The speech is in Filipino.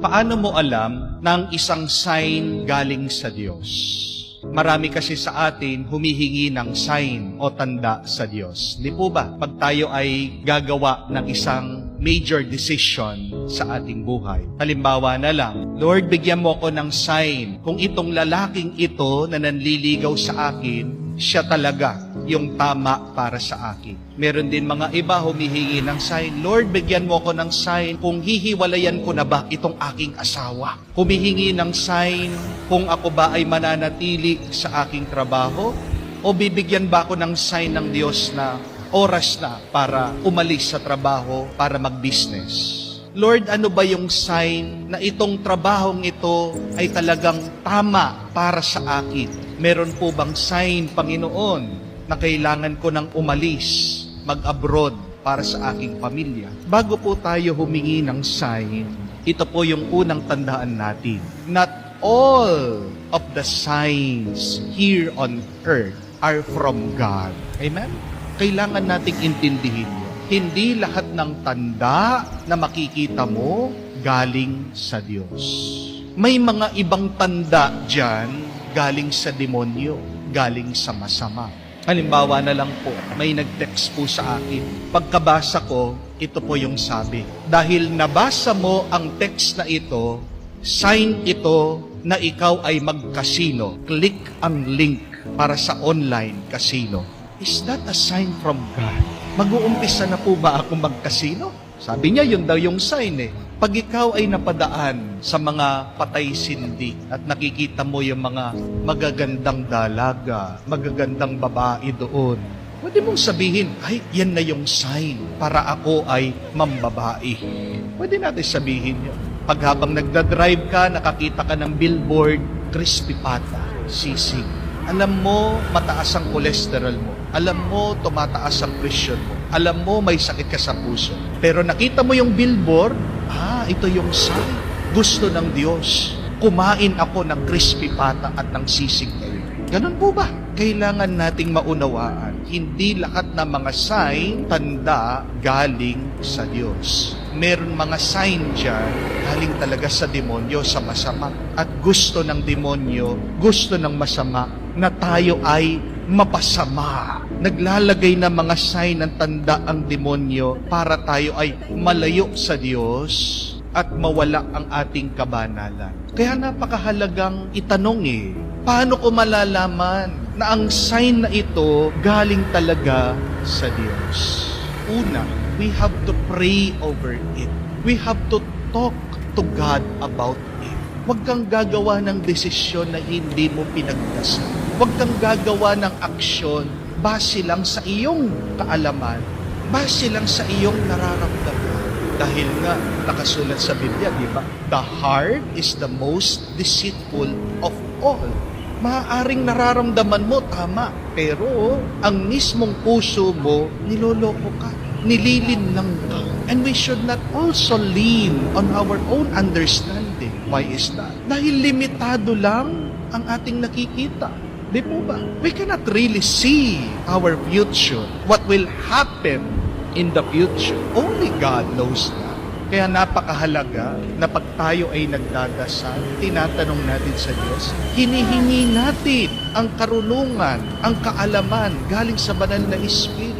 Paano mo alam ang isang sign galing sa Diyos? Marami kasi sa atin humihingi ng sign o tanda sa Diyos. Di po ba? Pag tayo ay gagawa ng isang major decision sa ating buhay. Halimbawa na lang, Lord, bigyan mo ako ng sign. Kung itong lalaking ito na nanliligaw sa akin, siya talaga yung tama para sa akin. Meron din mga iba humihingi ng sign, Lord, bigyan mo ako ng sign kung hihiwalayan ko na ba itong aking asawa. Humihingi ng sign kung ako ba ay mananatili sa aking trabaho o bibigyan ba ako ng sign ng Diyos na oras na para umalis sa trabaho para mag-business. Lord, ano ba yung sign na itong trabahong ito ay talagang tama para sa akin? Meron po bang sign, Panginoon, na kailangan ko nang umalis, mag-abroad para sa aking pamilya? Bago po tayo humingi ng sign, ito po yung unang tandaan natin. Not all of the signs here on earth are from God. Amen? Kailangan nating intindihin yun. Hindi lahat ng tanda na makikita mo galing sa Diyos. May mga ibang tanda dyan galing sa demonyo, galing sa masama. Halimbawa na lang po, may nag-text po sa akin. Pagkabasa ko, ito po yung sabi. Dahil nabasa mo ang text na ito, sign ito na ikaw ay magkasino. Click ang link para sa online casino. Is that a sign from God? Mag-uumpisa na po ba ako magkasino? Sabi niya, yun daw yung sign eh. Pag ikaw ay napadaan sa mga patay sindi at nakikita mo yung mga magagandang dalaga, magagandang babae doon, pwede mong sabihin, ay, yan na yung sign para ako ay mambabae. Pwede natin sabihin yun. Pag habang nagdadrive ka, nakakita ka ng billboard, crispy pata, sisig. Alam mo, mataas ang cholesterol mo. Alam mo, tumataas ang presyon mo. Alam mo, may sakit ka sa puso. Pero nakita mo yung billboard, ah, ito yung sign. Gusto ng Diyos. Kumain ako ng crispy pata at ng sisig ngayon. Ganun po ba? Kailangan nating maunawaan, hindi lahat ng mga sign, tanda, galing sa Diyos. Meron mga sign dyan, galing talaga sa demonyo, sa masama. At gusto ng demonyo, gusto ng masama, na tayo ay mapasama. Naglalagay ng mga sign ng tanda ang demonyo para tayo ay malayo sa Diyos at mawala ang ating kabanalan. Kaya napakahalagang itanong eh, paano ko malalaman na ang sign na ito galing talaga sa Diyos? Una, we have to pray over it. We have to talk to God about it. Huwag kang gagawa ng desisyon na hindi mo pinagdasal. Huwag kang gagawa ng aksyon base lang sa iyong kaalaman, base lang sa iyong nararamdaman. Dahil nga, nakasulat sa Biblia, di ba? The heart is the most deceitful of all. Maaaring nararamdaman mo, tama. Pero, ang mismong puso mo, niloloko ka. Nililin lang ka. And we should not also lean on our own understanding. Why is that? Dahil limitado lang ang ating nakikita. Di po ba? We cannot really see our future. What will happen in the future. Only God knows that. Kaya napakahalaga na pag tayo ay nagdadasal, tinatanong natin sa Diyos, hinihingi natin ang karunungan, ang kaalaman galing sa banal na Espiritu